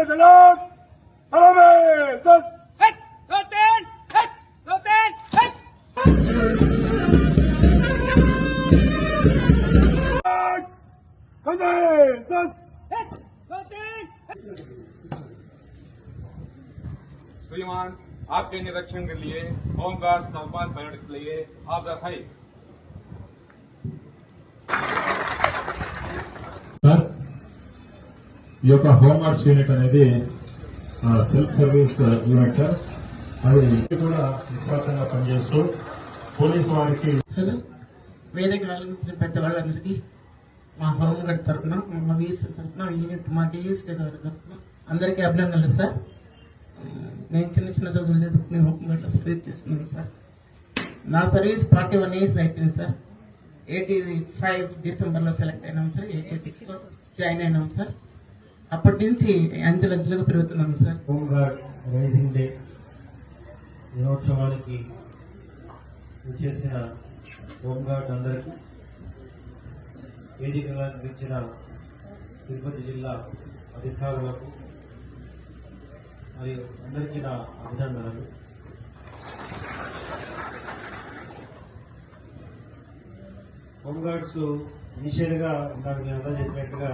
Consensus! Het, roteert, het. श्रीमान आपके निरीक्षण के लिए होमगार्ड तापमान परेड के लिए हाजिर है ఈ యొక్క హోంవర్క్స్ యూనిట్ అనేది సెల్ఫ్ సర్వీస్ యూనిట్ సార్. అది కూడా నిస్వార్థంగా పనిచేస్తూ పోలీస్ వారికి హలో. వేదిక ఆలోచించిన పెద్దవాళ్ళందరికీ మా హోంగార్డ్ తరఫున మా వీర్స్ తరఫున యూనిట్ మా డిఎస్కే గారి తరఫున అందరికీ అభినందనలు సార్. నేను చిన్న చిన్న చదువులు చదువుకుని హోమ్ సర్వీస్ చేస్తున్నాను సార్. నా సర్వీస్ ఫార్టీ వన్ ఇయర్స్ అయిపోయింది సార్. ఎయిటీ ఫైవ్ డిసెంబర్లో సెలెక్ట్ అయినాం సార్. ఎయిటీ సిక్స్లో జాయిన్ అయినాం సార్. అప్పటి నుంచి అంచెలంచెలుగా పెరుగుతున్నాం sir. Home guard raising day దినోత్సవానికి వచ్చేసిన హోంగార్డ్ అందరికీ వేదికగా నిర్మించిన తిరుపతి జిల్లా అధికారులకు మరియు అందరికీ నా అభినందనలు. హోంగార్డ్స్ ఇనిషియల్గా ఇందాక నేను చెప్పినట్టుగా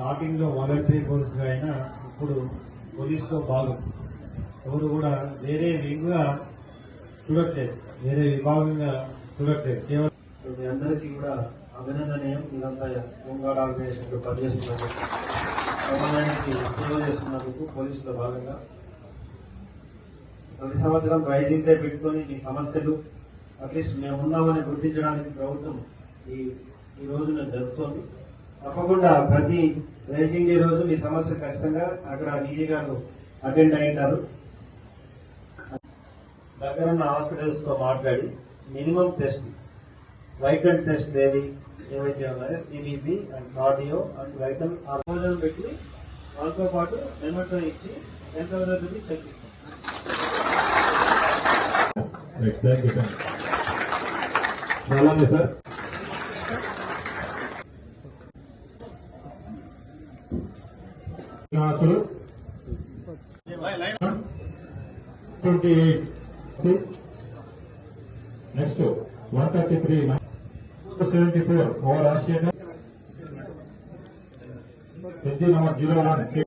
స్టార్టింగ్లో వాలంటరీ పోలీస్ అయినా ఇప్పుడు పోలీసులో భాగం ఎవరు కూడా వేరే వింగ్గా చూడట్లేదు. వేరే విభాగంగా చూడట్లేదు. కేవలం మీ అందరికీ కూడా అభినందనీయం. ఇదంతా హోంగార్డ్ ఆర్గనైజేషన్లో పనిచేస్తున్నందుకు సమాజానికి సేవ చేస్తున్నందుకు పోలీసులో భాగంగా ప్రతి సంవత్సరం రైజింగ్ డే పెట్టుకొని ఈ సమస్యలు అట్లీస్ట్ మేము ఉన్నామని గుర్తించడానికి ప్రభుత్వం ఈ ఈ రోజున జరుపుతోంది. తప్పకుండా ప్రతి రేసింగ్ డే రోజు మీ సమస్య ఖచ్చితంగా అక్కడ డీజీ గారు అటెండ్ అయ్యింటారు. దగ్గర ఉన్న హాస్పిటల్స్తో మాట్లాడి మినిమం టెస్ట్ వైటల్ టెస్ట్ ఏవి ఏవైతే ఉన్నాయో CBP and cardio and vital ఆ పెట్టి వాళ్ళతో పాటు మెమోటో ఇచ్చి ఎంత ఉన్నది చెక్ ఇస్తాం sir Srinivasulu. Twenty eight next one thirty three seventy four over Asian twenty number zero one.